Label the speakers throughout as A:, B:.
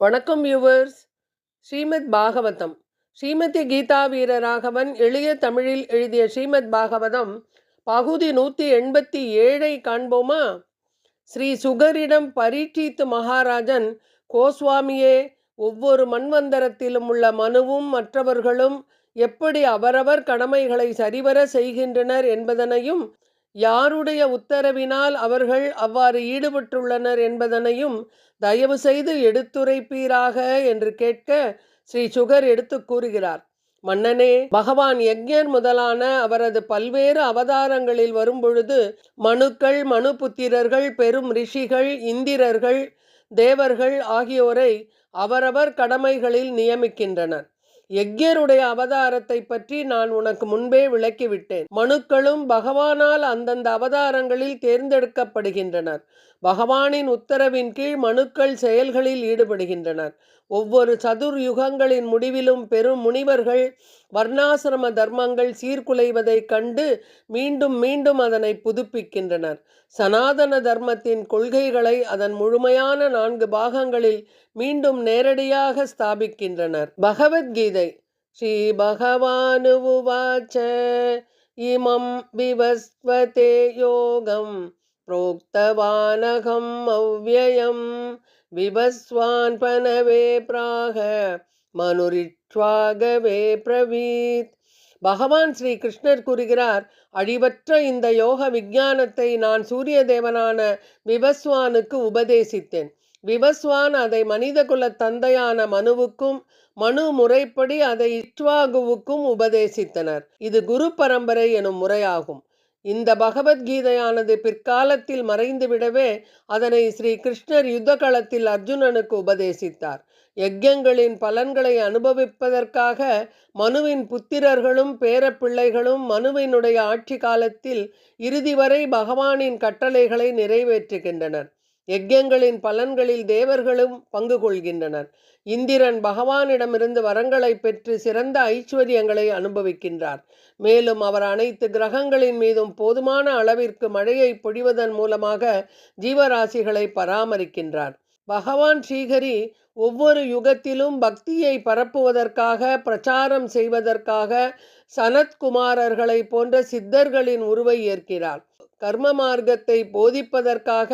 A: வணக்கம் யூவர்ஸ் ஸ்ரீமத் பாகவதம். ஸ்ரீமதி கீதா வீரராகவன் எளிய தமிழில் எழுதிய ஸ்ரீமத் பாகவதம் பகுதி நூற்றி எண்பத்தி ஏழை காண்போமா? ஸ்ரீ சுகரிடம் பரீட்சித்து மகாராஜன் கோஸ்வாமியே ஒவ்வொரு மண்வந்தரத்திலும் உள்ள மனுவும் மற்றவர்களும் எப்படி அவரவர் கடமைகளை சரிவர செய்கின்றனர் என்பதனையும் யாருடைய உத்தரவினால் அவர்கள் அவ்வாறு ஈடுபட்டுள்ளனர் என்பதனையும் தயவு செய்து எடுத்துரைப்பீராக என்று கேட்க ஸ்ரீ சுகர் எடுத்து கூறுகிறார். மன்னனே பகவான் யக்ஞர் முதலான அவரது பல்வேறு அவதாரங்களில் வரும்பொழுது மனுக்கள் மனு புத்திரர்கள் பெரும் ரிஷிகள் இந்திரர்கள் தேவர்கள் ஆகியோரை அவரவர் கடமைகளில் நியமிக்கின்றனர். யக்ஞருடைய அவதாரத்தை பற்றி நான் உனக்கு முன்பே விளக்கிவிட்டேன். மனுக்களும் பகவானால் அந்தந்த அவதாரங்களில் தேர்ந்தெடுக்கப்படுகின்றனர். பகவானின் உத்தரவின் கீழ் மனுக்கள் செயல்களில் ஈடுபடுகின்றனர். ஒவ்வொரு சதுர் யுகங்களின் முடிவிலும் பெரும் முனிவர்கள் வர்ணாசிரம தர்மங்கள் சீர்குலைவதைக் கண்டு மீண்டும் மீண்டும் அதனை புதுப்பிக்கின்றனர் சனாதன தர்மத்தின் கொள்கைகளை அதன் முழுமையான நான்கு பாகங்களில் மீண்டும் நேரடியாக ஸ்தாபிக்கின்றனர் பகவத்கீதை ஸ்ரீ பகவானுவாச்ச இமம் விவஸ்வதே யோகம் प्रोक्तवानहम् अव्ययं विवस्वान् पनवे प्राह மனுரிட்வாகவே பிரவீத் பகவான் ஸ்ரீ கிருஷ்ணர் கூறுகிறார் அழிவற்ற இந்த யோக விஞ்ஞானத்தை நான் சூரிய தேவனான விவஸ்வானுக்கு உபதேசித்தேன் விவஸ்வான் அதை மனிதகுல தந்தையான மனுவுக்கும் மனு முறைப்படி அதை இட்வாகுவுக்கும் உபதேசித்தனர் இது குரு பரம்பரை எனும் முறையாகும் இந்த பகவத்கீதையானது பிற்காலத்தில் மறைந்துவிடவே அதனை ஸ்ரீ கிருஷ்ணர் யுத்த களத்தில் அர்ஜுனனுக்கு உபதேசித்தார். யஜ்யங்களின் பலன்களை அனுபவிப்பதற்காக மனுவின் புத்திரர்களும் பேரப்பிள்ளைகளும் மனுவினுடைய ஆட்சி காலத்தில் இறுதி வரை பகவானின் கட்டளைகளை நிறைவேற்றுகின்றனர். யஜ்யங்களின் பலன்களில் தேவர்களும் பங்கு கொள்கின்றனர். இந்திரன் பகவானிடமிருந்து வரங்களை பெற்று சிறந்த ஐஸ்வர்யங்களை அனுபவிக்கின்றார். மேலும் அவர் அனைத்து கிரகங்களின் மீதும் போதுமான அளவிற்கு மழையை பொழிவதன் மூலமாக ஜீவராசிகளை பராமரிக்கின்றார். பகவான் ஸ்ரீஹரி ஒவ்வொரு யுகத்திலும் பக்தியை பரப்புவதற்காக பிரச்சாரம் செய்வதற்காக சனத்குமாரர்களை போன்ற சித்தர்களின் உருவை ஏற்கிறார். கர்ம மார்க்கத்தை போதிப்பதற்காக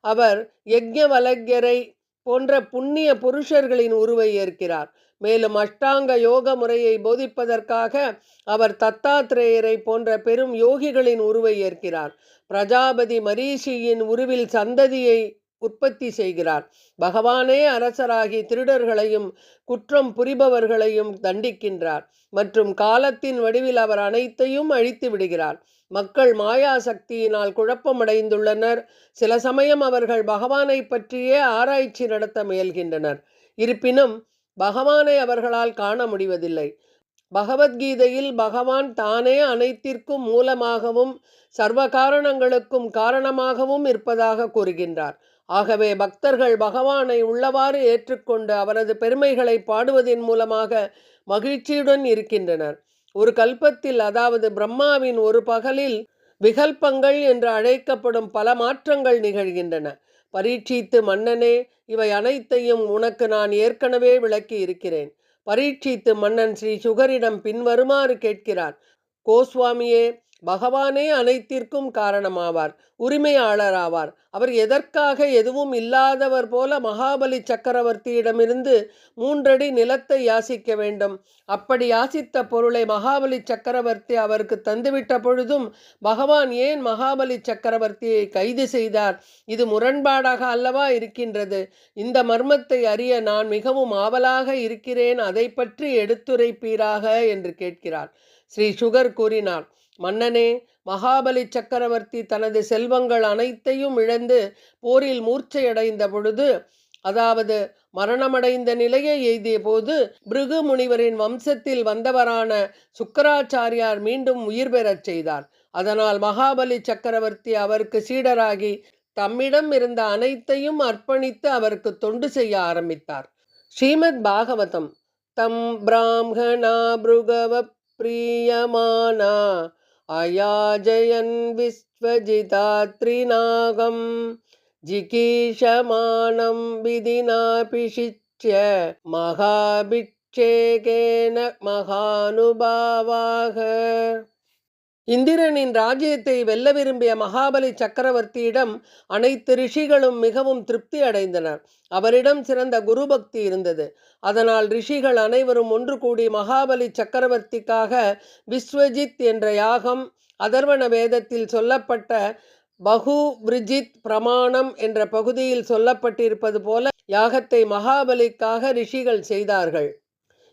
A: அவர் யஜ்ஞவலக்யரை போன்ற புண்ணிய புருஷர்களின் உருவை ஏற்கிறார். மேலும் அஷ்டாங்க யோக முறையை போதிப்பதற்காக அவர் தத்தாத்ரேயரை போன்ற பெரும் யோகிகளின் உருவை ஏற்கிறார். பிரஜாபதி மரீஷியின் உருவில் சந்ததியை உற்பத்தி செய்கிறார். பகவானே அரசராகி திருடர்களையும் குற்றம் புரிபவர்களையும் தண்டிக்கின்றார். மற்றும் காலத்தின் வடிவில் அவர் அனைத்தையும் அழித்து விடுகிறார். மக்கள் மாயா சக்தியினால் குழப்பமடைந்துள்ளனர். சில சமயம் அவர்கள் பகவானை பற்றியே ஆராய்ச்சி நடத்த முயல்கின்றனர். இருப்பினும் பகவானை அவர்களால் காண முடிவதில்லை. பகவத்கீதையில் பகவான் தானே அனைத்திற்கும் மூலமாகவும் சர்வ காரணங்களுக்கும் காரணமாகவும் இருப்பதாக கூறுகின்றார். ஆகவே பக்தர்கள் பகவானை உள்ளவாறு ஏற்றுக்கொண்டு அவரது பெருமைகளை பாடுவதன் மூலமாக மகிழ்ச்சியுடன் இருக்கின்றனர். ஒரு கல்பத்தில் அதாவது பிரம்மாவின் ஒரு பகலில் விகல்பங்கள் என்று அழைக்கப்படும் பல மாற்றங்கள் நிகழ்கின்றன. பரீட்சித்து மன்னனே இவை அனைத்தையும் உனக்கு நான் ஏற்கனவே விளக்கி இருக்கிறேன். பரீட்சித்து மன்னன் ஸ்ரீ சுகரிடம் பின்வருமாறு கேட்கிறார். கோஸ்வாமியே பகவானே அனைத்திற்கும் காரணமாவார் உரிமையாளராவார். அவர் எதற்காக எதுவும் இல்லாதவர் போல மகாபலி சக்கரவர்த்தியிடமிருந்து மூன்றடி நிலத்தை யாசிக்க வேண்டும். அப்படி யாசித்த பொருளை மகாபலி சக்கரவர்த்தி அவருக்கு தந்துவிட்ட பொழுதும் பகவான் ஏன் மகாபலி சக்கரவர்த்தியை கைது செய்தார்? இது முரண்பாடாக அல்லவா இருக்கின்றது? இந்த மர்மத்தை அறிய நான் மிகவும் ஆவலாக இருக்கிறேன். அதை பற்றி எடுத்துரைப்பீராக என்று கேட்கிறார். ஸ்ரீ சுகர் கூறினார். மன்னனே மகாபலி சக்கரவர்த்தி தனது செல்வங்கள் அனைத்தையும் இழந்து போரில் மூர்ச்சையடைந்த பொழுது அதாவது மரணமடைந்த நிலையை எய்திய போது பிருகு முனிவரின் வம்சத்தில் வந்தவரான சுக்கராச்சாரியார் மீண்டும் உயிர் பெறச் செய்தார். அதனால் மகாபலி சக்கரவர்த்தி அவருக்கு சீடராகி தம்மிடம் இருந்த அனைத்தையும் அர்ப்பணித்து அவருக்கு தொண்டு செய்ய ஆரம்பித்தார். ஸ்ரீமத் பாகவதம் தம் பிராமணா பிருகவ பிரியமானா अयाजयन् विश्वजितात्रिनागं जिकीषमाणं विधिनापिषिच्य महाभिक्षेकेन महानुभावाः இந்திரனின் ராஜ்யத்தை வெல்ல விரும்பிய மகாபலி சக்கரவர்த்தியிடம் அனைத்து ரிஷிகளும் மிகவும் திருப்தி அடைந்தனர். அவரிடம் சிறந்த குரு பக்தி இருந்தது. அதனால் ரிஷிகள் அனைவரும் ஒன்று கூடி மகாபலி சக்கரவர்த்திக்காக விஸ்வஜித் என்ற யாகம் அதர்வண வேதத்தில் சொல்லப்பட்ட பகு விரிஜித் பிரமாணம் என்ற பகுதியில் சொல்லப்பட்டிருப்பது போல யாகத்தை மகாபலிக்காக ரிஷிகள் செய்தார்கள்.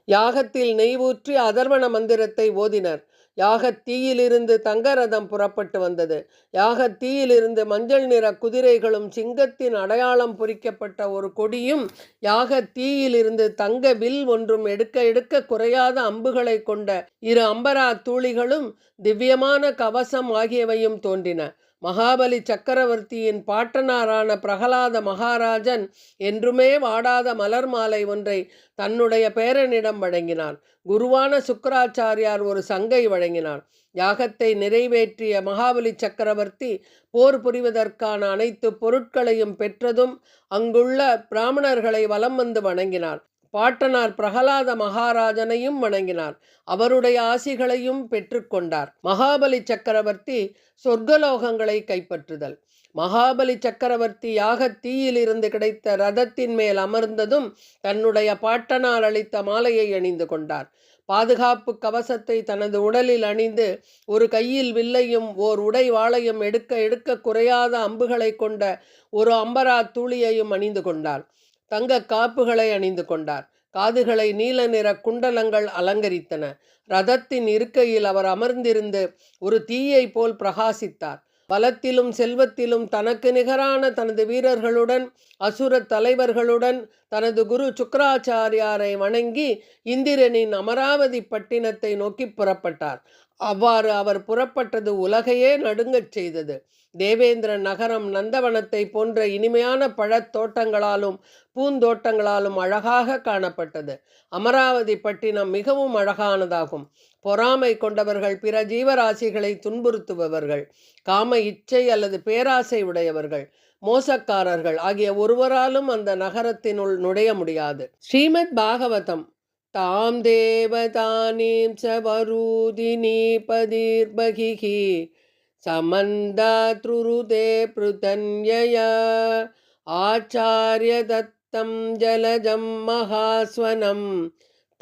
A: யாகத்தில் நெய்வூற்றி அதர்வண மந்திரத்தை ஓதினர். யாகத் தீயிலிருந்து தங்கரதம் புறப்பட்டு வந்தது. யாகத்தீயிலிருந்து மஞ்சள் நிற குதிரைகளும் சிங்கத்தின் அடையாளம் பொறிக்கப்பட்ட ஒரு கொடியும் யாகத்தீயிலிருந்து தங்க வில் ஒன்றும் எடுக்க எடுக்க குறையாத அம்புகளை கொண்ட இரு அம்பரா தூளிகளும் திவ்யமான கவசம் ஆகியவையும் தோன்றின. மகாபலி சக்கரவர்த்தியின் பாட்டனாரான பிரகலாத மகாராஜன் என்றுமே வாடாத மலர் மாலை ஒன்றை தன்னுடைய பேரனிடம் வழங்கினார். குருவான சுக்கராச்சாரியார் ஒரு சங்கை வழங்கினார். யாகத்தை நிறைவேற்றிய மகாபலி சக்கரவர்த்தி போர் புரிவதற்கான அனைத்து பொருட்களையும் பெற்றதும் அங்குள்ள பிராமணர்களை வலம் வந்து வணங்கினார். பாட்டனார் பிரகலாத மகாராஜனையும் வணங்கினார். அவருடைய ஆசிகளையும் பெற்றுக்கொண்டார். மகாபலி சக்கரவர்த்தி சொர்க்கலோகங்களை கைப்பற்றுதல். மகாபலி சக்கரவர்த்தி யாக தீயிலிருந்து கிடைத்த ரதத்தின் மேல் அமர்ந்ததும் தன்னுடைய பாட்டனார் அளித்த மாலையை அணிந்து கொண்டார். பாதுகாப்பு கவசத்தை தனது உடலில் அணிந்து ஒரு கையில் வில்லையும் ஓர் உடை வாளையும் எடுக்க எடுக்க குறையாத அம்புகளை கொண்ட ஒரு அம்பரா தூளியையும் அணிந்து கொண்டார் தங்க காப்புகளை அணிந்து கொண்டார். காதுகளை நீல நிற குண்டலங்கள் அலங்கரித்தன. ரதத்தின் இருக்கையில் அவர் அமர்ந்திருந்து ஒரு தீயை போல் பிரகாசித்தார். பலத்திலும் செல்வத்திலும் தனக்கு நிகரான தனது வீரர்களுடன் அசுர தலைவர்களுடன் தனது குரு சுக்கராச்சாரியாரை வணங்கி இந்திரனின் அமராவதி பட்டினத்தை நோக்கி புறப்பட்டார். அவ்வாறு அவர் புறப்பட்டது உலகையே நடுங்கச் செய்தது. தேவேந்திர நகரம் நந்தவனத்தை போன்ற இனிமையான பழத்தோட்டங்களாலும் பூந்தோட்டங்களாலும் அழகாக காணப்பட்டது. அமராவதி பட்டினம் மிகவும் அழகானதாகும். பொறாமை கொண்டவர்கள் பிற ஜீவராசிகளை துன்புறுத்துபவர்கள் காம இச்சை அல்லது பேராசை உடையவர்கள் மோசக்காரர்கள் ஆகிய ஒருவராலும் அந்த நகரத்தினுள் நுழைய முடியாது. ஸ்ரீமத் பாகவதம் தாம் தேவதானீம் சவரூதினீபதீர்பகிः समन्दातृरुते पृतन्यया आचार्यदत्तं जलजं महास्वनं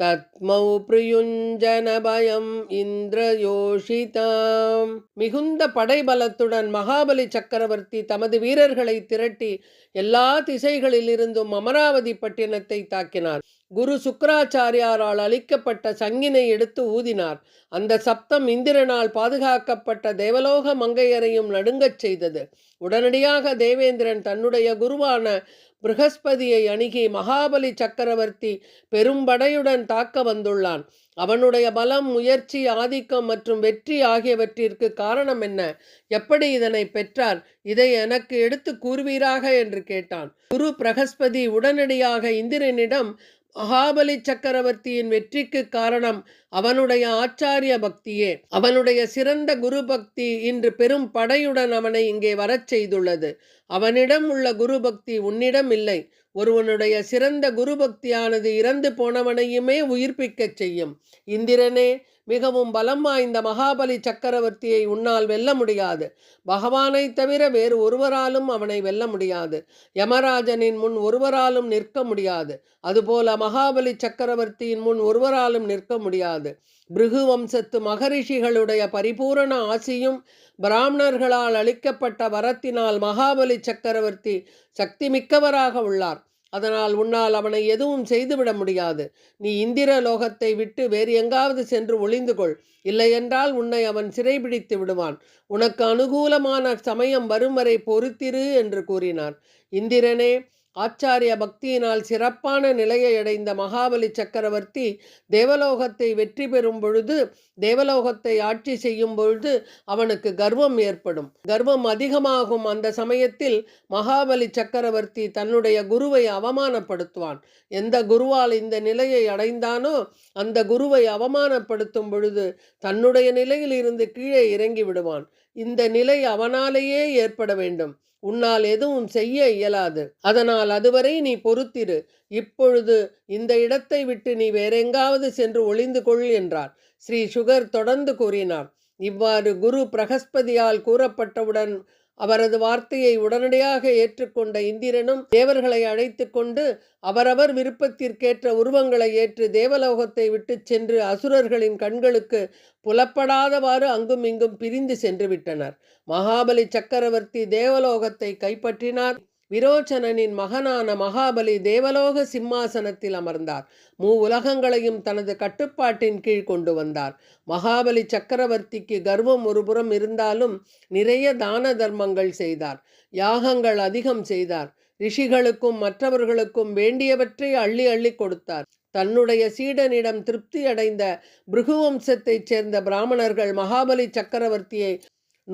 A: தத்மௌ பிரியுஞ்சனபயம் இந்திரயோஷிதாம். மிகுந்த படைபலத்துடன் மகாபலி சக்கரவர்த்தி தமது வீரர்களை திரட்டி எல்லா திசைகளிலிருந்தும் அமராவதி பட்டினத்தை தாக்கினார். குரு சுக்கராச்சாரியாரால் அளிக்கப்பட்ட சங்கினை எடுத்து ஊதினார். அந்த சப்தம் இந்திரனால் பாதுகாக்கப்பட்ட தேவலோக மங்கையரையும் நடுங்கச் செய்தது. உடனடியாக தேவேந்திரன் தன்னுடைய குருவான ப்ரகஸ்பதியை அணுகி மகாபலி சக்கரவர்த்தி பெரும்படையுடன் தாக்க வந்துள்ளான். அவனுடைய பலம் முயற்சி ஆதிக்கம் மற்றும் வெற்றி ஆகியவற்றிற்கு காரணம் என்ன? எப்படி இதனை பெற்றார்? இதை எனக்கு எடுத்து கூறுவீராக? என்று கேட்டான். குரு பிரகஸ்பதி உடனடியாக இந்திரனிடம் மகாபலி சக்கரவர்த்தியின் வெற்றிக்கு காரணம் அவனுடைய ஆச்சாரிய பக்தியே அவனுடைய சிறந்த குரு பக்தி இன்று பெரும் படையுடன் அவனை இங்கே வரச் செய்துள்ளது. அவனிடம் உள்ள குரு பக்தி உன்னிடம் இல்லை. ஒருவனுடைய சிறந்த குரு பக்தியானது இறந்து போனவனையுமே உயிர்ப்பிக்கச் செய்யும். இந்திரனே மிகவும் பலம் வாய்ந்த மகாபலி சக்கரவர்த்தியை உன்னால் வெல்ல முடியாது. பகவானை தவிர வேறு ஒருவராலும் அவனை வெல்ல முடியாது. யமராஜனின் முன் ஒருவராலும் நிற்க முடியாது. அதுபோல மகாபலி சக்கரவர்த்தியின் முன் ஒருவராலும் நிற்க முடியாது. பிருகு வம்சத்து மகரிஷிகளுடைய பரிபூரண ஆசியும் பிராமணர்களால் அளிக்கப்பட்ட வரத்தினால் மகாபலி சக்கரவர்த்தி சக்தி மிக்கவராக உள்ளார். அதனால் உன்னால் அவனை எதுவும் செய்துவிட முடியாது. நீ இந்திர லோகத்தை விட்டு வேறு எங்காவது சென்று ஒளிந்து கொள். இல்லையென்றால் உன்னை அவன் சிறைபிடித்து விடுவான். உனக்கு அனுகூலமான சமயம் வரும் வரை பொறுத்திரு என்று கூறினார். இந்திரனே ஆச்சாரிய பக்தியினால் சிறப்பான நிலையை அடைந்த மகாபலி சக்கரவர்த்தி தேவலோகத்தை வெற்றி பெறும் பொழுது தேவலோகத்தை ஆட்சி செய்யும் பொழுது அவனுக்கு கர்வம் ஏற்படும். கர்வம் அதிகமாகும். அந்த சமயத்தில் மகாபலி சக்கரவர்த்தி தன்னுடைய குருவை அவமானப்படுத்துவான். எந்த குருவால் இந்த நிலையை அடைந்தானோ அந்த குருவை அவமானப்படுத்தும் பொழுது தன்னுடைய நிலையில் இருந்து கீழே இறங்கி விடுவான். இந்த நிலை அவனாலேயே ஏற்பட வேண்டும். உன்னால் எதுவும் செய்ய இயலாது. அதனால் அதுவரை நீ பொறுத்திரு. இப்பொழுது இந்த இடத்தை விட்டு நீ வேறெங்காவது சென்று ஒளிந்து கொள் என்றார். ஸ்ரீ சுகர் தொடர்ந்து கூறினார். இவ்வாறு குரு பிரகஸ்பதியால் கூறப்பட்டவுடன் அவரது வார்த்தையை உடனடியாக ஏற்றுக்கொண்ட இந்திரனும் தேவர்களை அழைத்து கொண்டு அவரவர் விருப்பத்திற்கேற்ற உருவங்களை ஏற்று தேவலோகத்தை விட்டுச் சென்று அசுரர்களின் கண்களுக்கு புலப்படாதவாறு அங்கும் இங்கும் பிரிந்து சென்று விட்டனர். மகாபலி சக்கரவர்த்தி தேவலோகத்தை கைப்பற்றினார். விரோச்சனனின் மகனான மகாபலி தேவலோக சிம்மாசனத்தில் அமர்ந்தார். மூ உலகங்களையும் தனது கட்டுப்பாட்டின் கீழ் கொண்டு வந்தார். மகாபலி சக்கரவர்த்திக்கு கர்வம் ஒருபுறம் இருந்தாலும் நிறைய தான தர்மங்கள் செய்தார். யாகங்கள் அதிகம் செய்தார். ரிஷிகளுக்கும் மற்றவர்களுக்கும் வேண்டியவற்றை அள்ளி அள்ளி கொடுத்தார். தன்னுடைய சீடனிடம் திருப்தி அடைந்த பிருகுவம்சத்தைச் சேர்ந்த பிராமணர்கள் மகாபலி சக்கரவர்த்தியை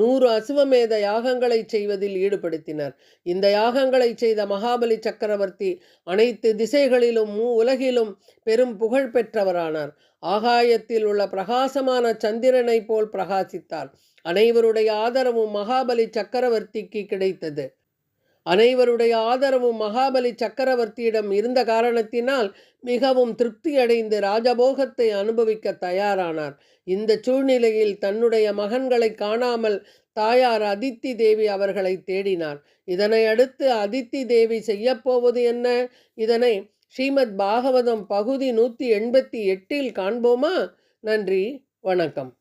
A: நூறு அசுவமேத யாகங்களை செய்வதில் ஈடுபடுத்தினர். இந்த யாகங்களை செய்த மகாபலி சக்கரவர்த்தி அனைத்து திசைகளிலும் உலகிலும் பெரும் புகழ் பெற்றவரானார். ஆகாயத்தில் உள்ள பிரகாசமான சந்திரனை போல் பிரகாசித்தார். அனைவருடைய ஆதரவும் மகாபலி சக்கரவர்த்திக்கு கிடைத்தது. அனைவருடைய ஆதரவும் மகாபலி சக்கரவர்த்தியிடம் இருந்த காரணத்தினால் மிகவும் திருப்தியடைந்து ராஜபோகத்தை அனுபவிக்க தயாரானார். இந்த சூழ்நிலையில் தன்னுடைய மகன்களை காணாமல் தாயார் அதித்தி தேவி அவர்களை தேடினார். இதனை அடுத்து அதித்தி தேவி செய்யப்போவது என்ன? இதனை ஸ்ரீமத் பாகவதம் பகுதி நூற்றி எண்பத்தி எட்டில் காண்போமா? நன்றி வணக்கம்.